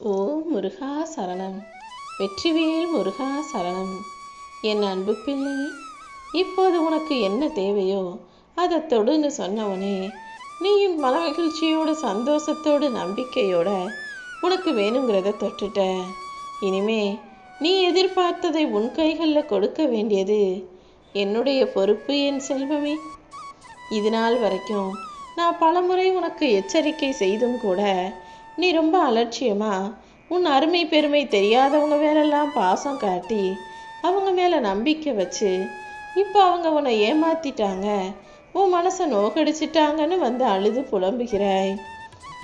ஓ முருகா சரணம். வெற்றிவேல் முருகா சரணம். என் அன்பு பிள்ளை இப்போது உனக்கு என்ன தேவையோ அதை தொடுன்னு சொன்னவனே நீயும் மன மகிழ்ச்சியோடு சந்தோஷத்தோடு நம்பிக்கையோட உனக்கு வேணுங்கிறத தொட்டுட்ட. இனிமே நீ எதிர்பார்த்ததை உன் கைகளில் கொடுக்க வேண்டியது என்னுடைய பொறுப்பு என் செல்வமே. இது நாள் வரைக்கும் நான் பலமுறை உனக்கு எச்சரிக்கை செய்தும் கூட நீ ரொம்ப அலட்சியமா? உன் அருமை பெருமை தெரியாதவங்க மேலெல்லாம் பாசம் காட்டி அவங்க மேலே நம்பிக்கை வச்சு இப்போ அவங்க உன்னை ஏமாத்திட்டாங்க. உன் மனசை நோக்கடிச்சிட்டாங்கன்னு வந்து அழுது புலம்புகிறாய்.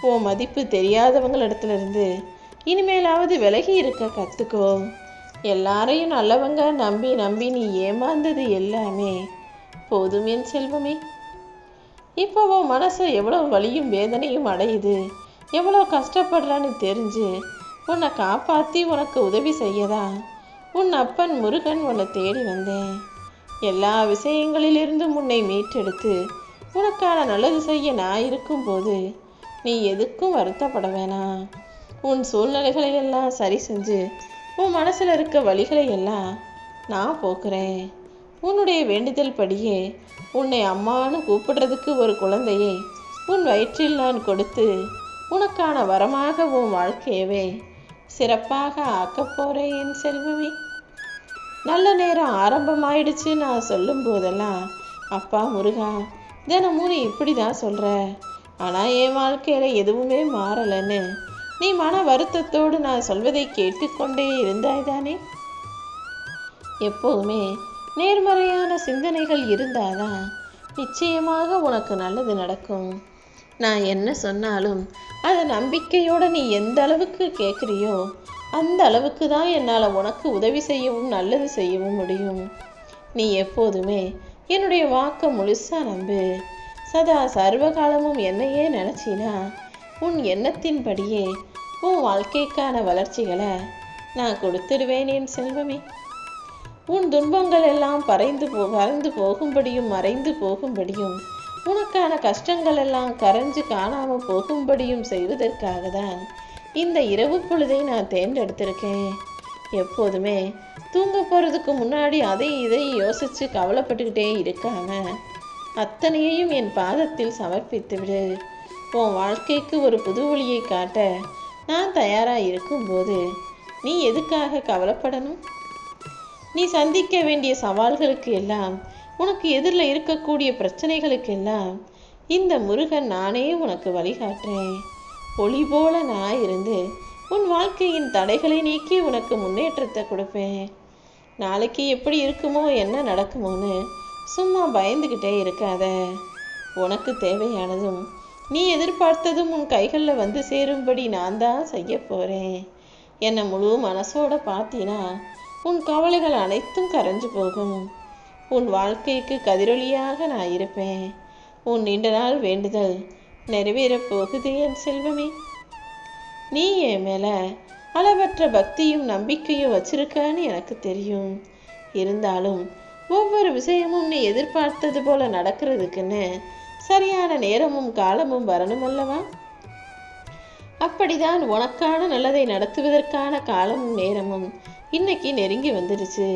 உன் மதிப்பு தெரியாதவங்களிடத்துலேருந்து இனிமேலாவது விலகி இருக்க கற்றுக்கோ எல்லாரையும் நல்லவங்க நம்பி நம்பி நீ ஏமாந்தது எல்லாமே போதும் என் செல்வமே. இப்போ உன் மனசு எவ்வளோ வலியும் வேதனையும் அடையுது. எவ்வளோ கஷ்டப்படுறான்னு தெரிஞ்சு உன்னை காப்பாற்றி உனக்கு உதவி செய்யதா? உன் அப்பன் முருகன் உன்னை தேடி வந்தேன். எல்லா விஷயங்களிலிருந்தும் உன்னை மீட்டெடுத்து உனக்கான நல்லது செய்ய நான் இருக்கும்போது நீ எதுக்கும் வருத்தப்பட வேணாம். உன் சூழ்நிலைகளை எல்லாம் சரி செஞ்சு உன் மனசில் இருக்க வழிகளை எல்லாம் நான் போக்குறேன். உன்னுடைய வேண்டுதல் படியே உன்னை அம்மான்னு கூப்பிடுறதுக்கு ஒரு குழந்தையை உன் வயிற்றில் நான் கொடுத்து உனக்கான வரமாக உன் வாழ்க்கையவே. சிறப்பாக ஆக்கப் என் செல்வமே. நல்ல நேரம் ஆரம்பமாயிடுச்சு நான் சொல்லும் போதெல்லாம் அப்பா முருகா தினமும் நீ இப்படி தான் சொல்கிற ஆனால் என் வாழ்க்கையில் எதுவுமே மாறலைன்னு. நீ மன வருத்தத்தோடு நான் சொல்வதை கேட்டுக்கொண்டே இருந்தாய் தானே? எப்போதுமே நேர்மறையான சிந்தனைகள் இருந்தாதான் நிச்சயமாக உனக்கு நல்லது நடக்கும். நான் என்ன சொன்னாலும் அதை நம்பிக்கையோட நீ எந்த அளவுக்கு கேட்குறியோ அந்த அளவுக்கு தான் என்னால் உனக்கு உதவி செய்யவும் நல்லது செய்யவும் முடியும். நீ எப்போதுமே என்னுடைய வாக்கை முழுசா நம்பு. சதா சர்வகாலமும் என்னையே நினச்சினா உன் எண்ணத்தின்படியே உன் வாழ்க்கைக்கான வளர்ச்சிகளை நான் கொடுத்துடுவேன் என் செல்வமே. உன் துன்பங்கள் எல்லாம் பறைந்து போ பறந்து போகும்படியும் மறைந்து போகும்படியும் உனக்கான கஷ்டங்கள் எல்லாம் கரைஞ்சு காணாமல் போகும்படியும் செய்வதற்காக தான் இந்த இரவு பொழுதை நான் தேர்ந்தெடுத்திருக்கேன். எப்போதுமே தூங்க போகிறதுக்கு முன்னாடி அதை இதை யோசித்து கவலைப்பட்டுக்கிட்டே இருக்காம அத்தனையையும் என் பாதத்தில் சமர்ப்பித்து விடு உன் வாழ்க்கைக்கு ஒரு புது ஒளியை காட்ட நான் தயாராக இருக்கும்போது நீ எதுக்காக கவலைப்படணும்? நீ சந்திக்க வேண்டிய சவால்களுக்கு எல்லாம் உனக்கு எதிரில் இருக்கக்கூடிய பிரச்சனைகளுக்கு எல்லாம் இந்த முருகன் நானே உனக்கு வழிகாட்டுறேன். ஒளி போல நான் இருந்து உன் வாழ்க்கையின் தடைகளை நீக்கி உனக்கு முன்னேற்றத்தை கொடுப்பேன். நாளைக்கு எப்படி இருக்குமோ என்ன நடக்குமோன்னு சும்மா பயந்துக்கிட்டே இருக்காத. உனக்கு தேவையானதும் நீ எதிர்பார்த்ததும் உன் கைகளில் வந்து சேரும்படி நான் தான் செய்ய போகிறேன் என்னை முழு மனசோட பார்த்தீனா உன் கவலைகள் அனைத்தும் கரைஞ்சு போகும். உன் வாழ்க்கைக்கு கதிரொலியாக நான் இருப்பேன். உன் நீண்ட நாள் வேண்டுதல் நிறைவேறப் போகுது என் செல்வமே. நீ என் மேலே அளவற்ற பக்தியும் நம்பிக்கையும் வச்சிருக்கன்னு எனக்கு தெரியும். இருந்தாலும் ஒவ்வொரு விஷயமும் நீ எதிர்பார்த்தது போல நடக்கிறதுக்குன்னு சரியான நேரமும் காலமும் வரணும் அல்லவா? அப்படிதான் உனக்கான நல்லதை நடத்துவதற்கான காலமும் நேரமும் இன்னைக்கு நெருங்கி வந்துடுச்சு.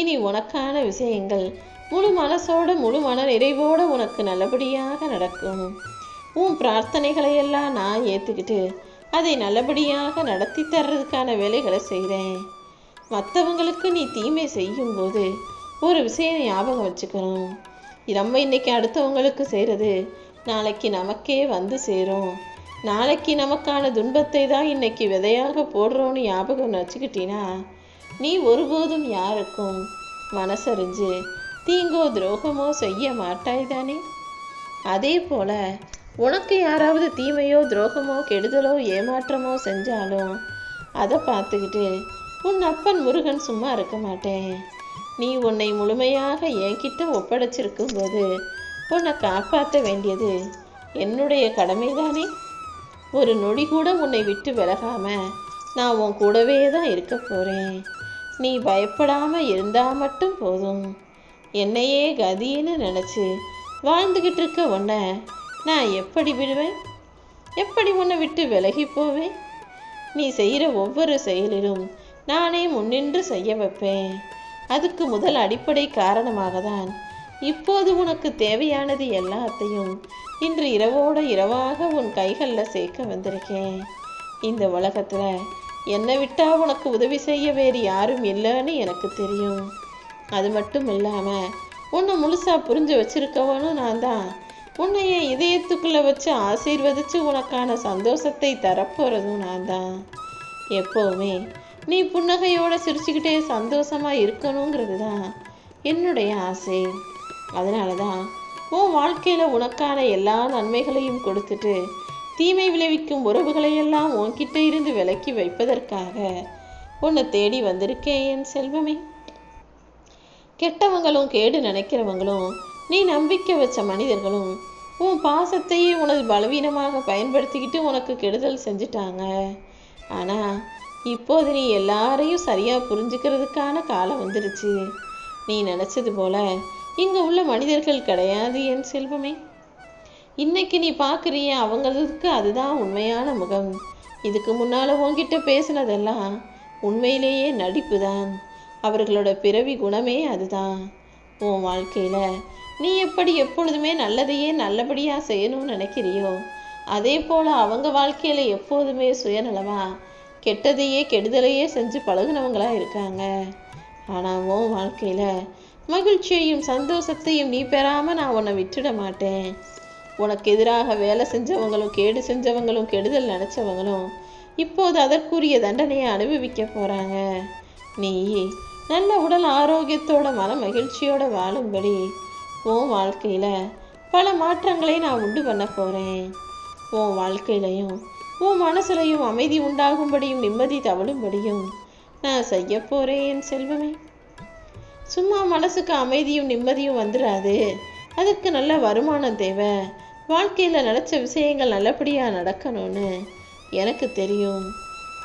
இனி உனக்கான விஷயங்கள் முழு மனசோட முழு மன நிறைவோடு உனக்கு நல்லபடியாக நடக்கும். உன் பிரார்த்தனைகளை எல்லாம் நான் ஏற்றுக்கிட்டு அதை நல்லபடியாக நடத்தி தர்றதுக்கான வேலைகளை செய்கிறேன் மற்றவங்களுக்கு நீ தீமை செய்யும்போது ஒரு விஷயம் ஞாபகம் வச்சுக்கணும். நம்ம இன்னைக்கு அடுத்தவங்களுக்கு செய்கிறது நாளைக்கு நமக்கே வந்து சேரும். நாளைக்கு நமக்கான துன்பத்தை தான் இன்னைக்கு விதையாக போடுறோன்னு ஞாபகம் வச்சுக்கிட்டீங்கன்னா நீ ஒருபோதும் யாருக்கும் மனசறிஞ்சு தீங்கோ துரோகமோ செய்ய மாட்டாய் தானே? அதே போல உனக்கு யாராவது தீமையோ துரோகமோ கெடுதலோ ஏமாற்றமோ செஞ்சாலும் அதை பார்த்துக்கிட்டு உன் அப்பன் முருகன் சும்மா இருக்க மாட்டேன். நீ உன்னை முழுமையாக என்கிட்ட ஒப்படைச்சிருக்கும் போது உன்னை காப்பாற்ற வேண்டியது என்னுடைய கடமைதானே ஒரு நொடி கூட உன்னை விட்டு விலகாம நான் உன் கூடவே தான் இருக்க போகிறேன் நீ பயப்படாமல் இருந்தால் மட்டும் போதும். என்னையே கதின்னு நினச்சி வாழ்ந்துக்கிட்டு இருக்க உன்னை நான் எப்படி விடுவேன்? எப்படி உன்னை விட்டு விலகி போவேன்? நீ செய்கிற ஒவ்வொரு செயலிலும் நானே முன்னின்று செய்ய வைப்பேன். அதுக்கு முதல் அடிப்படை காரணமாக தான் இப்போது உனக்கு தேவையானது எல்லாத்தையும் இன்று இரவோட இரவாக உன் கைகளில் சேர்க்க வந்திருக்கேன். இந்த உலகத்தில் என்னை விட்டால் உனக்கு உதவி செய்ய வேறு யாரும் இல்லைன்னு எனக்கு தெரியும். அது மட்டும் இல்லாமல் உன்னை முழுசாக புரிஞ்சு வச்சிருக்கவனும் நான் தான். உன்னை என் இதயத்துக்குள்ளே வச்சு ஆசீர்வதிச்சு உனக்கான சந்தோஷத்தை தரப்போகிறதும் நான் தான். எப்போவுமே நீ புன்னகையோட சிரிச்சுக்கிட்டே சந்தோஷமாக இருக்கணுங்கிறது தான் என்னுடைய ஆசை. அதனால தான் உன் வாழ்க்கையில் உனக்கான எல்லா நன்மைகளையும் கொடுத்துட்டு தீமை விளைவிக்கும் உறவுகளையெல்லாம் உன்கிட்ட இருந்து விலக்கி வைப்பதற்காக உன்னை தேடி வந்திருக்கேன் என் செல்வமே. கெட்டவங்களும் கேடு நினைக்கிறவங்களும் நீ நம்பிக்கை வச்ச மனிதர்களும் உன் பாசத்தையே உனது பலவீனமாக பயன்படுத்திக்கிட்டு உனக்கு கெடுதல் செஞ்சுட்டாங்க. ஆனால் இப்போது நீ எல்லாரையும் சரியாக புரிஞ்சுக்கிறதுக்கான காலம் வந்துருச்சு. நீ நினச்சது போல இங்கே உள்ள மனிதர்கள் கிடையாது என் செல்வமே. இன்னைக்கு நீ பார்க்குறிய அவங்களுக்கு அதுதான் உண்மையான முகம். இதுக்கு முன்னால் உன்கிட்ட பேசுனதெல்லாம் உண்மையிலேயே நடிப்பு தான் அவர்களோட பிறவி குணமே அதுதான். உன் வாழ்க்கையில் நீ எப்படி எப்பொழுதுமே நல்லதையே நல்லபடியாக செய்யணும்னு நினைக்கிறியோ அதே போல் அவங்க வாழ்க்கையில் எப்போதுமே சுயநலமாக கெட்டதையே கெடுதலையே செஞ்சு பழகுனவங்களாக இருக்காங்க. ஆனால் உன் வாழ்க்கையில் மகிழ்ச்சியையும் சந்தோஷத்தையும் நீ பெறாமல் நான் உன்னை விட்டுட மாட்டேன். உனக்கு எதிராக வேலை செஞ்சவங்களும் கேடு செஞ்சவங்களும் கெடுதல் நினச்சவங்களும் இப்போது அதற்குரிய தண்டனையை அனுபவிக்க போகிறாங்க நீ நல்ல உடல் ஆரோக்கியத்தோட மன மகிழ்ச்சியோட வாழும்படி உன் வாழ்க்கையில் பல மாற்றங்களை நான் உண்டு பண்ண போகிறேன் உன் வாழ்க்கையிலையும் உன் மனசுலையும் அமைதி உண்டாகும்படியும் நிம்மதி தவழும்படியும் நான் செய்ய போகிறேன் என் செல்வமே. சும்மா மனசுக்கு அமைதியும் நிம்மதியும் வந்துடாது அதுக்கு நல்ல வருமானம் தேவை. வாழ்க்கையில் நினச்ச விஷயங்கள் நல்லபடியாக நடக்கணும்னு எனக்கு தெரியும்.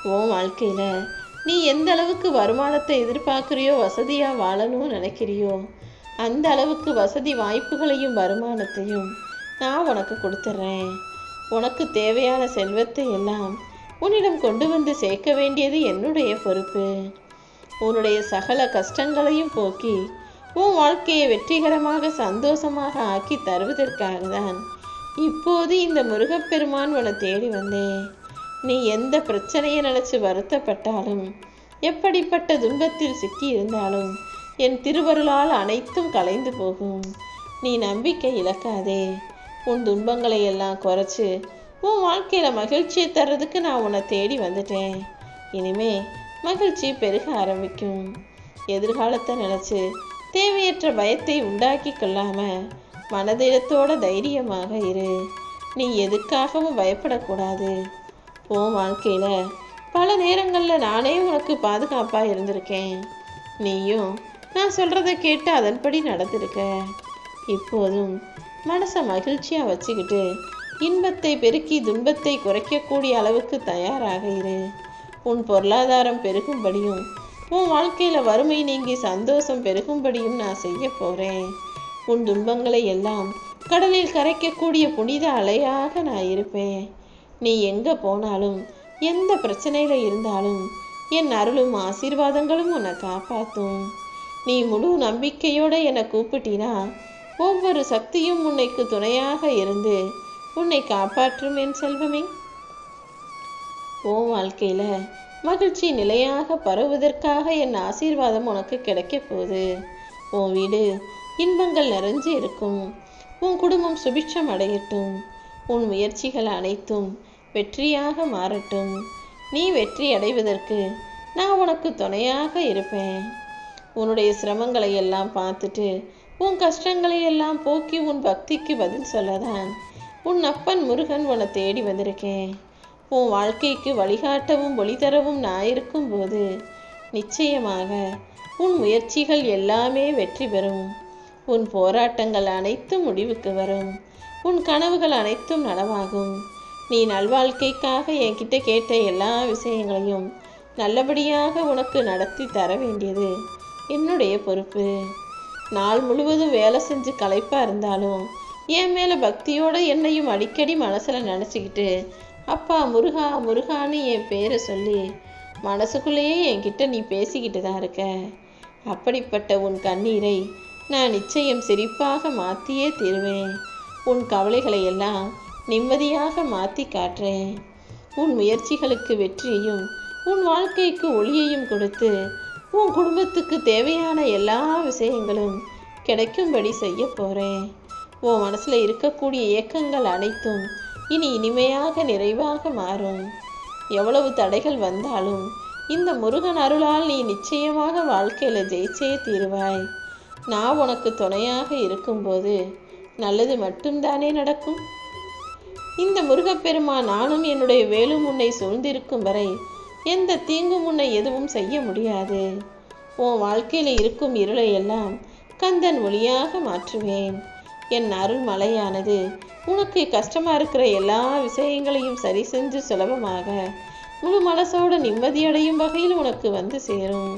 உன் வாழ்க்கையில் நீ எந்த அளவுக்கு வருமானத்தை எதிர்பார்க்குறியோ வசதியாக வாழணும்னு நினைக்கிறியோ அந்த அளவுக்கு வசதி வாய்ப்புகளையும் வருமானத்தையும் நான் உனக்கு கொடுத்துட்றேன் உனக்கு தேவையான செல்வத்தை எல்லாம் உன்னிடம் கொண்டு வந்து சேர்க்க வேண்டியது என்னுடைய பொறுப்பு. உன்னுடைய சகல கஷ்டங்களையும் போக்கி உன் வாழ்க்கையை வெற்றிகரமாக சந்தோஷமாக ஆக்கி தருவதற்காக தான் இப்போது இந்த முருகப்பெருமான் உன்னை தேடி வந்தேன் நீ எந்த பிரச்சனையை நினச்சி வருத்தப்பட்டாலும் எப்படிப்பட்ட துன்பத்தில் சிக்கி இருந்தாலும் என் திருவருளால் அனைத்தும் கலைந்து போகும். நீ நம்பிக்கை இழக்காதே. உன் துன்பங்களை எல்லாம் குறைச்சு உன் வாழ்க்கையில் மகிழ்ச்சியை தர்றதுக்கு நான் உன்னை தேடி வந்துட்டேன். இனிமே மகிழ்ச்சி பெருக ஆரம்பிக்கும். எதிர்காலத்தை நினச்சி தேவையற்ற பயத்தை உண்டாக்கி கொள்ளாமல் மனதிடத்தோட தைரியமாக இரு. நீ எதுக்காகவும் பயப்படக்கூடாது. உன் வாழ்க்கையில். பல நேரங்களில் நானே உனக்கு பாதுகாப்பாக இருந்திருக்கேன். நீயும் நான் சொல்கிறத கேட்டு அதன்படி நடந்திருக்க. இப்போதும் மனசை மகிழ்ச்சியாக வச்சுக்கிட்டு இன்பத்தை பெருக்கி துன்பத்தை குறைக்கக்கூடிய அளவுக்கு தயாராக இரு. உன் பொருளாதாரம் பெருகும்படியும் உன் வாழ்க்கையில் வறுமை நீங்கி சந்தோஷம் பெருகும்படியும் நான் செய்ய போகிறேன் உன் துன்பங்களை எல்லாம் கடலில் கரைக்கக்கூடிய புனித அலையாக நான் இருப்பேன். நீ எங்கே போனாலும் எந்த பிரச்சனையில் இருந்தாலும் என் அருளும் ஆசீர்வாதங்களும் உன்னை காப்பாற்றும் நீ முழு நம்பிக்கையோடு என்னை கூப்பிட்டினா ஒவ்வொரு சக்தியும் உன்னைக்கு துணையாக இருந்து உன்னை காப்பாற்றும் என் செல்வமே. ஓ வாழ்க்கையில் மகிழ்ச்சி நிலையாக பரவுவதற்காக என் ஆசீர்வாதம் உனக்கு கிடைக்க போகுது. உன் வீடு இன்பங்கள் நிறைஞ்சு இருக்கும். உன் குடும்பம் சுபிட்சம் அடையட்டும். உன் முயற்சிகள் அனைத்தும் வெற்றியாக மாறட்டும். நீ வெற்றி அடைவதற்கு நான் உனக்கு துணையாக இருப்பேன். உன்னுடைய சிரமங்களை எல்லாம் பார்த்துட்டு உன் கஷ்டங்களை எல்லாம் போக்கி உன் பக்திக்கு பதில் சொல்லதான். உன் அப்பன் முருகன் உன்னை தேடி வந்திருக்கேன். உன் வாழ்க்கைக்கு வழிகாட்டவும் ஒளி தரவும் நான் இருக்கும்போது நிச்சயமாக உன் முயற்சிகள் எல்லாமே வெற்றி பெறும். உன் போராட்டங்கள் அனைத்தும் முடிவுக்கு வரும். உன் கனவுகள் அனைத்தும் நனவாகும். நீ நல்வாழ்க்கைக்காக என்கிட்ட கேட்ட எல்லா விஷயங்களையும் நல்லபடியாக உனக்கு நடத்தி தர வேண்டியது என்னுடைய பொறுப்பு. நாள் முழுவதும் வேலை செஞ்சு களைப்பாக இருந்தாலும் என் மேலே பக்தியோட என்னையும் அடிக்கடி மனசில் நினச்சிக்கிட்டு அப்பா முருகா முருகான்னு என் பேரை சொல்லி மனசுக்குள்ளேயே என்கிட்ட நீ பேசிக்கிட்டு தான் இருக்க. அப்படிப்பட்ட உன் கண்ணீரை நான் நிச்சயம் சிரிப்பாக மாற்றியே தீருவேன். உன் கவலைகளை எல்லாம் நிம்மதியாக மாற்றி காட்டுறேன் உன் முயற்சிகளுக்கு வெற்றியையும் உன் வாழ்க்கைக்கு ஒளியையும் கொடுத்து உன் குடும்பத்துக்கு தேவையான எல்லா விஷயங்களும் கிடைக்கும்படி செய்ய போகிறேன் உன் மனசில் இருக்கக்கூடிய இயக்கங்கள் அனைத்தும் இனி இனிமையாக நிறைவாக மாறும். எவ்வளவு தடைகள் வந்தாலும் இந்த முருகன் அருளால் நீ நிச்சயமாக வாழ்க்கையில் ஜெயிச்சே தீருவாய். நான் உனக்கு துணையாக இருக்கும்போது நல்லது மட்டும்தானே நடக்கும்? இந்த முருகப்பெருமா நானும் என்னுடைய வேலும் உன்னை சூழ்ந்திருக்கும் வரை எந்த தீங்கும் உன்னை எதுவும் செய்ய முடியாது. உன் வாழ்க்கையில் இருக்கும் இருளை எல்லாம் கந்தன் ஒளியாக மாற்றுவேன். என் அருள் மலையானது உனக்கு கஷ்டமாக இருக்கிற எல்லா விஷயங்களையும் சரி செஞ்சு சுலபமாக முழு மனசோட நிம்மதியடையும் வகையில் உனக்கு வந்து சேரும்.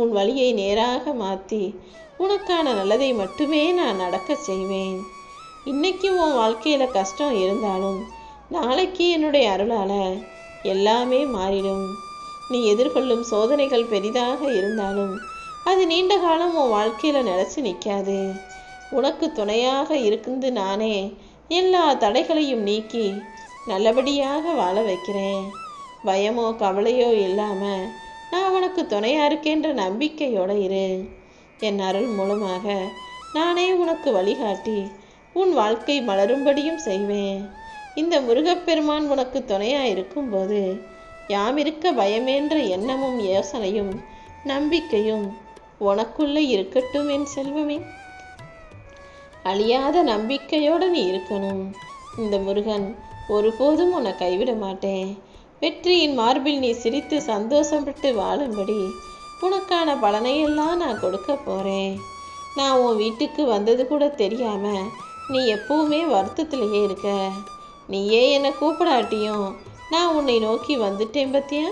உன் வழியை நேராக மாற்றி உனக்கான நல்லதை மட்டுமே நான் நடக்க செய்வேன். இன்னைக்கு உன் வாழ்க்கையில கஷ்டம் இருந்தாலும் நாளைக்கு என்னுடைய அருளால எல்லாமே மாறிடும். நீ எதிர்கொள்ளும் சோதனைகள் பெரிதாக இருந்தாலும் அது நீண்ட காலம் உன் வாழ்க்கையில நிலச்சி நிற்காது. உனக்கு துணையாக இருக்குது நானே எல்லா தடைகளையும் நீக்கி நல்லபடியாக வாழ வைக்கிறேன். பயமோ கவலையோ இல்லாம நான் உனக்கு துணையா இருக்கேன்ற நம்பிக்கையோட இரு. என் அருள் மூலமாக நானே உனக்கு வழிகாட்டி உன் வாழ்க்கை மலரும்படியும் செய்வேன். இந்த முருகப்பெருமான் உனக்கு துணையா இருக்கும்போது யாமிருக்க பயமேன்ற எண்ணமும் யோசனையும் நம்பிக்கையும் உனக்குள்ளே இருக்கட்டும் என் செல்வமே. அழியாத நம்பிக்கையோடு நீ இருக்கணும். இந்த முருகன் ஒருபோதும் உன்னை கைவிட மாட்டேன். வெற்றியின் மார்பில் நீ சிரித்து சந்தோஷப்பட்டு வாழும்படி உனக்கான பலனையெல்லாம் நான் கொடுக்க போகிறேன் நான் உன் வீட்டுக்கு வந்தது கூட தெரியாமல் நீ எப்பவுமே வருத்தத்திலேயே இருக்க. நீயே என்னை கூப்பிடாட்டியும் நான் உன்னை நோக்கி வந்துட்டேன் பத்தியா?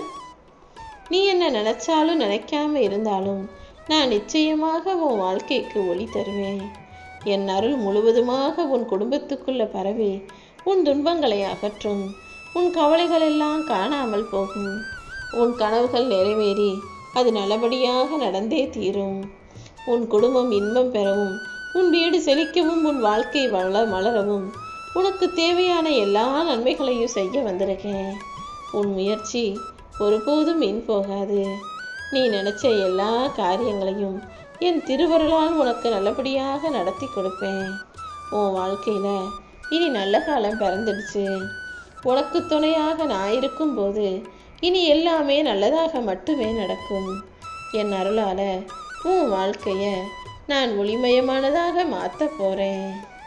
நீ என்ன நினச்சாலும் நினைக்காம இருந்தாலும் நான் நிச்சயமாக உன் வாழ்க்கைக்கு ஒளி தருவேன். என் அருள் முழுவதுமாக உன் குடும்பத்துக்குள்ள பரவி உன் துன்பங்களை அகற்றும் உன் கவலைகள் எல்லாம் காணாமல் போகும். உன் கனவுகள் நிறைவேறி அது நல்லபடியாக நடந்தே தீரும். உன் குடும்பம் இன்பம் பெறவும் உன் வீடு செழிக்கவும் உன் வாழ்க்கை வள மலரவும் உனக்கு தேவையான எல்லா நன்மைகளையும் செய்ய வந்திருக்கேன். உன் முயற்சி ஒருபோதும் வீண் போகாது. நீ நினைச்ச எல்லா காரியங்களையும் என் திருவருளால் உனக்கு நல்லபடியாக நடத்தி கொடுப்பேன். உன் வாழ்க்கையில் இனி நல்ல காலம் பிறந்துடுச்சு. உனக்கு துணையாக நான் இருக்கும்போது இனி எல்லாமே நல்லதாக மட்டுமே நடக்கும். என் அருளால உன் வாழ்க்கைய நான் ஒளிமயமானதாக மாற்ற போறேன்.